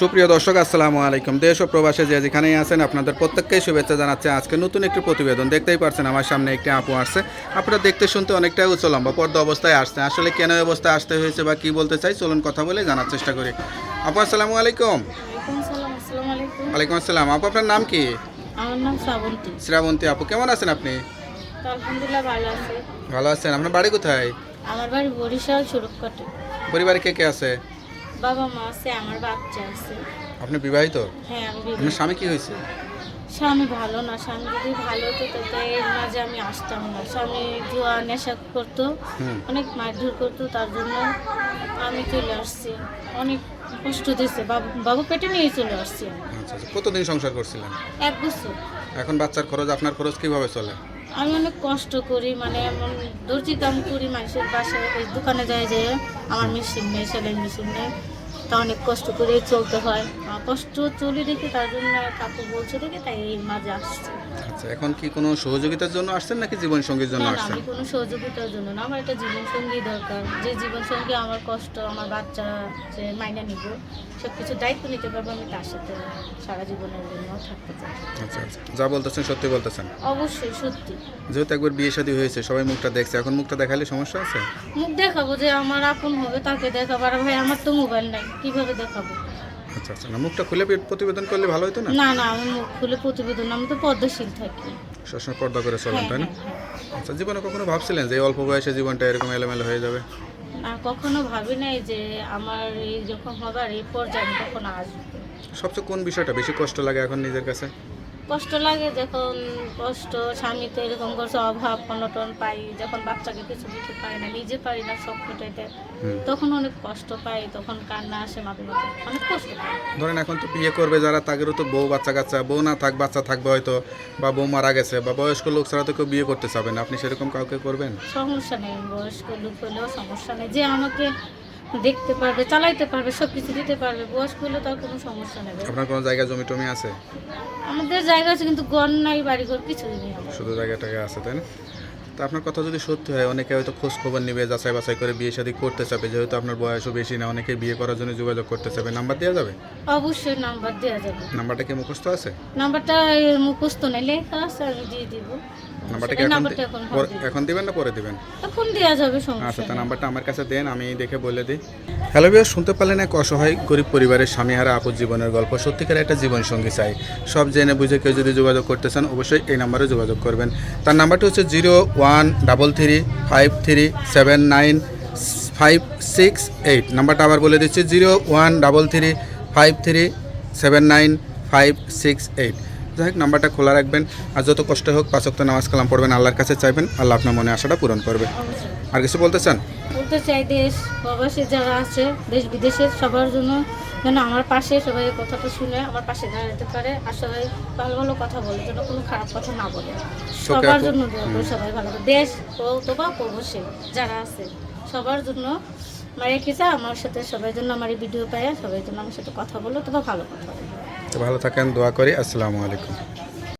সুপ্রিয় দর্শক আসসালামু আলাইকুম। দেশ ও প্রবাসে যে যেখানেই আছেন আপনাদের প্রত্যেককেই শুভেচ্ছা জানাচ্ছে। আজকে নতুন একটি প্রতিবেদন দেখতেই পারছেন আমার সামনে একটি আপু আসছে। আপনারা দেখতে শুনতে অনেকটাই উচ্চ লম্বা পর্দা অবস্থায় আসছে। আসলে কেন অবস্থায় আসতে হয়েছে বা কি বলতে চাই চলুন কথা বলে জানার চেষ্টা করি। আপু আসসালামু আলাইকুম। ওয়ালাইকুম সালাম আসসালামু আপু আপনার নাম কি? আমার নাম শ্রাবন্তী। শ্রাবন্তী আপু কেমন আছেন আপনি? আলহামদুলিল্লাহ ভালো আছে। ভালো আছেন। আপনার বাড়ি কোথায়? আমার বাড়ি বরিশাল সুরক্ষাটে। পরিবারে কে কে আছে? বাবা মা আছে আমার বাচ্চা আছে। আপনি বিবাহিত? হ্যাঁ আমি আপনার বিবাহিত। স্বামী কি হয়েছে? স্বামী ভালো না স্বামী যদি ভালো হতো তো তাই এর মাঝে আমি আসতাম না। স্বামী জুয়া নেশা করতো হুম। অনেক মারধর করতো তার জন্য আমি চলে আসছি। অনেক কষ্ট দিচ্ছে বাবু বাবু পেটে নিয়ে চলে আসছি আমি। আচ্ছা আচ্ছা। কতদিন সংসার করছিলেন? এক বছর। এখন বাচ্চার খরচ আপনার খরচ কীভাবে চলে? আমি অনেক কষ্ট করি মানে এমন দর্জি কাম করি মানুষের বাসায় ওই দোকানে যায় যে আমার মেশিন নেই সেলাই মেশিন নেই। তা অনেক কষ্ট করে চলতে হয়। কষ্ট চলে রেখে তার জন্য কাকু বলছে দেখে তাই এই মাঝে আসছে আচ্ছা এখন কি কোনো সহযোগিতার জন্য আসছেন নাকি জীবন সঙ্গীর জন্য আসছেন? আমি কোনো সহযোগিতার জন্য না আমার একটা জীবনসঙ্গী দরকার। যে জীবনসঙ্গী আমার কষ্ট আমার বাচ্চা যে মাইনে নিব সব কিছু দায়িত্ব নিতে পারব আমি তার সাথে সারা জীবনের জন্য থাকতে চাই। আচ্ছা আচ্ছা। যা বলতেছেন সত্যি বলতেছেন। অবশ্যই সত্যি। যেহেতু একবার বিয়ে শাদী হয়েছে সবাই মুখটা দেখছে এখন মুখটা দেখালে সমস্যা আছে? মুখ দেখাবো যে আমার আপন হবে তাকে দেখাবো। আর ভাই আমার তো মোবাইল নাই কীভাবে দেখাবো? আচ্ছা আচ্ছা। না মুখটা খুলে প্রতিবেদন করলে ভালো হতো না? না না আমি মুখ খুলে প্রতিবেদন আমি তো পদ্মশীল থাকি। সবসময় পর্দা করে চলেন হ্যাঁ, তাই না? হ্যাঁ, হ্যাঁ। আচ্ছা জীবনে কখনো ভাবছিলেন যে অল্প বয়সে জীবনটা এরকম এলোমেলো হয়ে যাবে? না কখনো ভাবি নাই যে আমার এই যখন হবে আর এই পর্যায়ে আমি কখনো আসব। সবচেয়ে কোন বিষয়টা বেশি কষ্ট লাগে এখন নিজের কাছে? কষ্ট লাগে যখন কষ্ট স্বামীতে এরকম করছে অভাব অনটন পাই যখন বাচ্চাকে কিছু দিতে পারি না নিজে পারি না সব মেটাইতে তখন অনেক কষ্ট পাই তখন কান্না আসে মাঝে মাঝে অনেক কষ্ট ধরেন এখন তো বিয়ে করবে যারা তাদেরও তো বউ বাচ্চা কাচ্চা বউ না থাক বাচ্চা থাকবে হয়তো বা বউ মারা গেছে বা বয়স্ক লোক ছাড়া তো কেউ বিয়ে করতে চাবে না। আপনি সেরকম কাউকে করবেন? সমস্যা নেই বয়স্ক লোক হলেও সমস্যা নেই। যে আমাকে দেখতে পারবে চালাইতে পারবে সব কিছু দিতে পারবে। বয়স্ক হলে তার কোনো সমস্যা নেই। আপনার কোনো জায়গা জমি টমি আছে? আমাদের জায়গা আছে কিন্তু গন নাই বাড়িঘর কিছুই নেই। শুধু জায়গাটাকে আছে তাই না? তো আপনার কথা যদি সত্যি হয় অনেকে হয়তো খোঁজ খবর নিবে যাচাই বাছাই করে বিয়ে শাদী করতে চাবে যেহেতু আপনার বয়সও বেশি না অনেকে বিয়ে করার জন্য যোগাযোগ করতে চাবে। নাম্বার দেওয়া যাবে? অবশ্যই নাম্বার দেওয়া যাবে। নাম্বারটা কি মুখস্থ আছে? নাম্বারটা মুখস্থ নেই লেখা আছে আমি দিয়ে দিব। নাম্বারটা কি এখন এখন দিবেন না পরে দিবেন? এখন দেওয়া যাবে আচ্ছা সমস্যা তা নাম্বারটা আমার কাছে দেন আমি দেখে বলে দিই। হ্যালো বিয়ার শুনতে পারলেন এক অসহায় গরিব পরিবারের স্বামীহারা আপুর জীবনের গল্প। সত্যিকার একটা জীবন সঙ্গী চাই। সব জেনে বুঝে কেউ যদি যোগাযোগ করতে চান অবশ্যই এই নাম্বারে যোগাযোগ করবেন। তার নাম্বারটা হচ্ছে zero one double three five three seven nine five six eight. নাম্বারটা আবার বলে দিচ্ছি zero one double three five three seven nine five six eight. যাই হোক নাম্বারটা খোলা রাখবেন। আর যত কষ্ট হোক পাঁচক্ত নামাজ কালাম পড়বেন আল্লাহর কাছে চাইবেন আল্লাহ আপনার মনে আশাটা পূরণ করবে। আর কিছু বলতে চান? বলতে চাই দেশ প্রবাসী যারা আছে দেশ বিদেশের সবার জন্য যেন আমার পাশে সবাই কথাটা শুনে আমার পাশে দাঁড়াতে পারে আর সবাই ভালো ভালো কথা বলে যেন কোনো খারাপ কথা না বলে। সবার জন্য সবাই ভালো। দেশ অথবা প্রবাসী যারা আছে সবার জন্য আমার রেখেছে আমার সাথে সবাই জন্য আমার ভিডিও পায় সবাই জন্য আমার সাথে কথা বলো তবে ভালো কথা বলো। ভালো থাকেন দোয়া করি আসসালামু আলাইকুম।